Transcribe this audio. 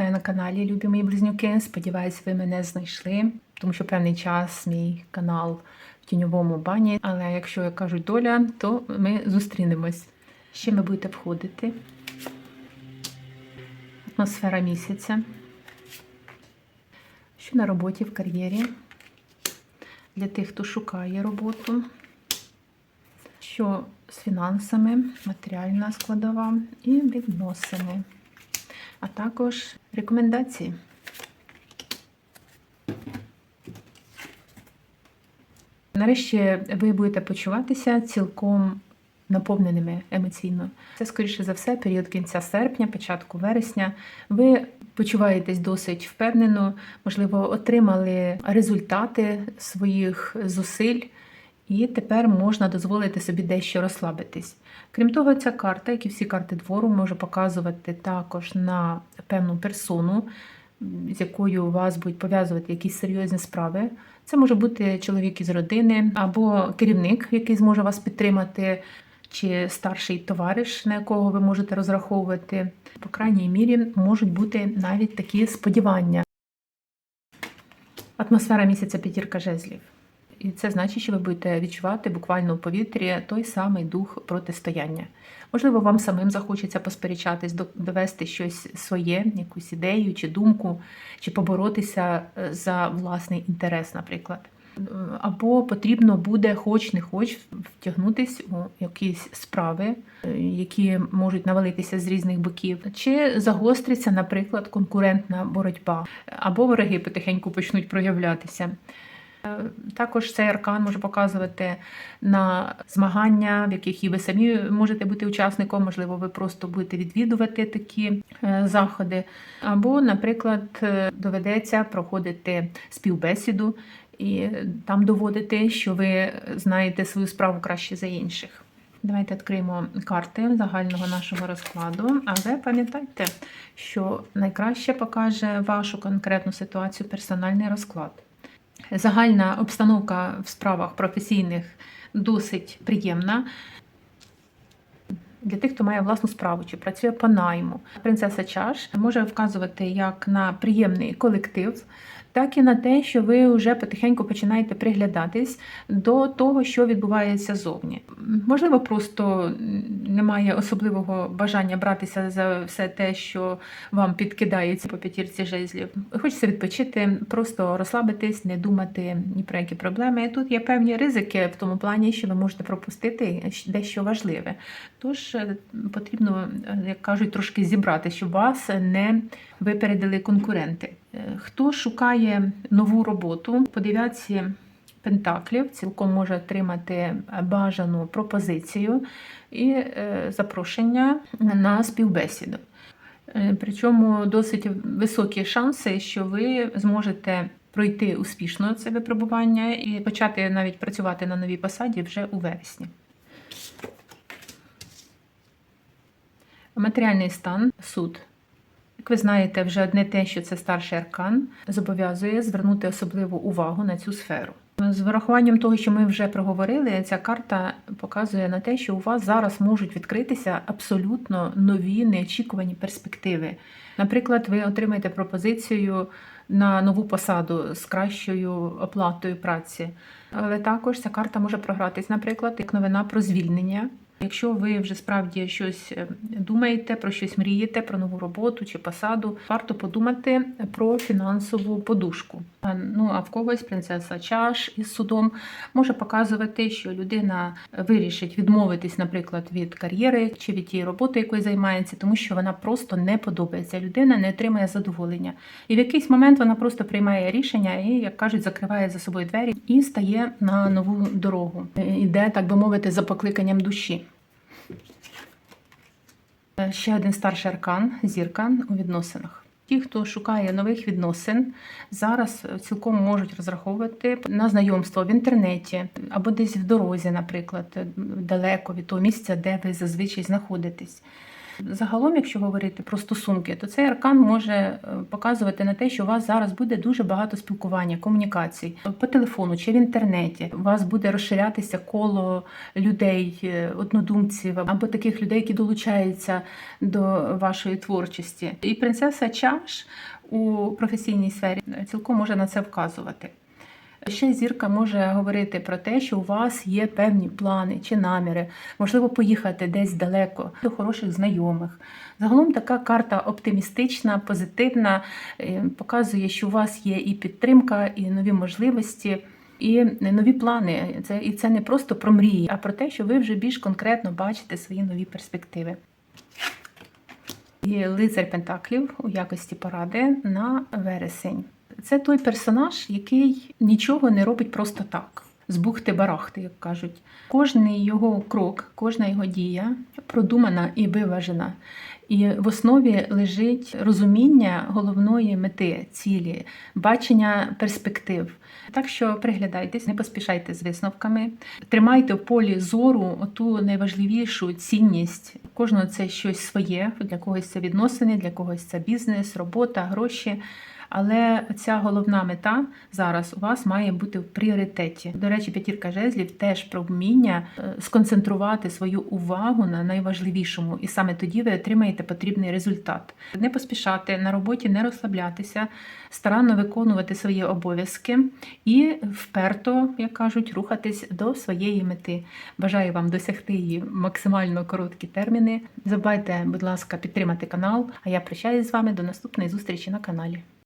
вітаю на каналі, любі мої близнюки. Сподіваюсь, ви мене знайшли, тому що певний час мій канал в тіньовому бані. Але якщо як кажуть доля, то ми зустрінемось. Ще ми будете входити. Атмосфера місяця. Що на роботі в кар'єрі? Для тих, хто шукає роботу. Що з фінансами, матеріальна складова і відносини а також рекомендації. Нарешті ви будете почуватися цілком наповненими емоційно. Це, скоріше за все, період кінця серпня, початку вересня. Ви почуваєтесь досить впевнено, можливо, отримали результати своїх зусиль. І тепер можна дозволити собі дещо розслабитись. Крім того, ця карта, як і всі карти двору, може показувати також на певну персону, з якою у вас будуть пов'язувати якісь серйозні справи. Це може бути чоловік із родини або керівник, який зможе вас підтримати, чи старший товариш, на якого ви можете розраховувати. По крайній мірі можуть бути навіть такі сподівання. Атмосфера місяця п'ятірка жезлів. І це значить, що ви будете відчувати буквально у повітрі той самий дух протистояння. Можливо, вам самим захочеться посперечатись, довести щось своє, якусь ідею чи думку, чи поборотися е, за власний інтерес, наприклад. Або потрібно буде, хоч не хоч, втягнутися у якісь справи, е, які можуть навалитися з різних боків, чи загостриться, наприклад, конкурентна боротьба, або вороги потихеньку почнуть проявлятися. Е, також цей аркан може показувати на змагання, в яких і ви самі можете бути учасником, можливо, ви просто будете відвідувати такі е, заходи. Або, наприклад, е, доведеться проходити співбесіду і там доводити, що ви знаєте свою справу краще за інших. Давайте відкриємо карти загального нашого розкладу. Але пам'ятайте, що найкраще покаже вашу конкретну ситуацію персональний розклад. Загальна обстановка в справах професійних досить приємна. Для тих, хто має власну справу чи працює по найму, принцеса чаш може вказувати як на приємний колектив, так і на те, що ви вже потихеньку починаєте приглядатись до того, що відбувається зовні. Можливо, просто немає особливого бажання братися за все те, що вам підкидається по п'ятірці жезлів. Хочеться відпочити, просто розслабитись, не думати ні про які проблеми. Тут є певні ризики в тому плані, що ви можете пропустити дещо важливе. Тож е, потрібно, як кажуть, трошки зібрати, щоб вас не випередили конкуренти. Е, хто шукає нову роботу по дев'ятці пентаклів, цілком може отримати бажану пропозицію і е, запрошення на співбесіду. Е, причому досить високі шанси, що ви зможете пройти успішно це випробування і почати навіть працювати на новій посаді вже у вересні. Матеріальний стан суд. Як ви знаєте, вже одне те, що це старший аркан, зобов'язує звернути особливу увагу на цю сферу. З врахуванням того, що ми вже проговорили, ця карта показує на те, що у вас зараз можуть відкритися абсолютно нові неочікувані перспективи. Наприклад, ви отримаєте пропозицію на нову посаду з кращою оплатою праці. Але також ця карта може програтись, наприклад, як новина про звільнення. Якщо ви вже справді щось е, думаєте, про щось мрієте, про нову роботу чи посаду, варто подумати про фінансову подушку. Ну а в когось принцеса чаш із судом може показувати, що людина вирішить відмовитись, наприклад, від кар'єри чи від тієї роботи, якою займається, тому що вона просто не подобається. Людина не отримає задоволення. І в якийсь момент вона просто приймає рішення і, як кажуть, закриває за собою двері і стає на нову дорогу. Іде, так би мовити, за покликанням душі. Ще один старший аркан зірка у відносинах. Ті, хто шукає нових відносин, зараз цілком можуть розраховувати на знайомство в інтернеті або десь в дорозі, наприклад, далеко від того місця, де ви зазвичай знаходитесь. Загалом, якщо говорити про стосунки, то цей аркан може е, показувати на те, що у вас зараз буде дуже багато спілкування, комунікацій по телефону чи в інтернеті. У вас буде розширятися коло людей, е, однодумців або таких людей, які долучаються до вашої творчості. І принцеса чаш у професійній сфері цілком може на це вказувати. Ще зірка може говорити про те, що у вас є певні плани чи наміри, можливо, поїхати десь далеко до хороших знайомих. Загалом така карта оптимістична, позитивна, е, показує, що у вас є і підтримка, і нові можливості. І нові плани. Це і це не просто про мрії, а про те, що ви вже більш конкретно бачите свої нові перспективи. І лицар Пентаклів у якості поради на вересень. Це той персонаж, який нічого не робить просто так. З бухти-барахти, як кажуть. Кожний його крок, кожна його дія продумана і виважена. І в основі лежить розуміння головної мети, цілі, бачення перспектив. Так що приглядайтесь, не поспішайте з висновками, тримайте в полі зору оту найважливішу цінність. Кожного це щось своє, для когось це відносини, для когось це бізнес, робота, гроші. Але ця головна мета зараз у вас має бути в пріоритеті. До речі, п'ятірка жезлів теж про вміння е, сконцентрувати свою увагу на найважливішому, і саме тоді ви отримаєте потрібний результат. Не поспішати на роботі, не розслаблятися, старанно виконувати свої обов'язки і вперто, як кажуть, рухатись до своєї мети. Бажаю вам досягти її максимально короткі терміни. Не забувайте, будь ласка, підтримати канал. А я прощаюсь з вами до наступної зустрічі на каналі.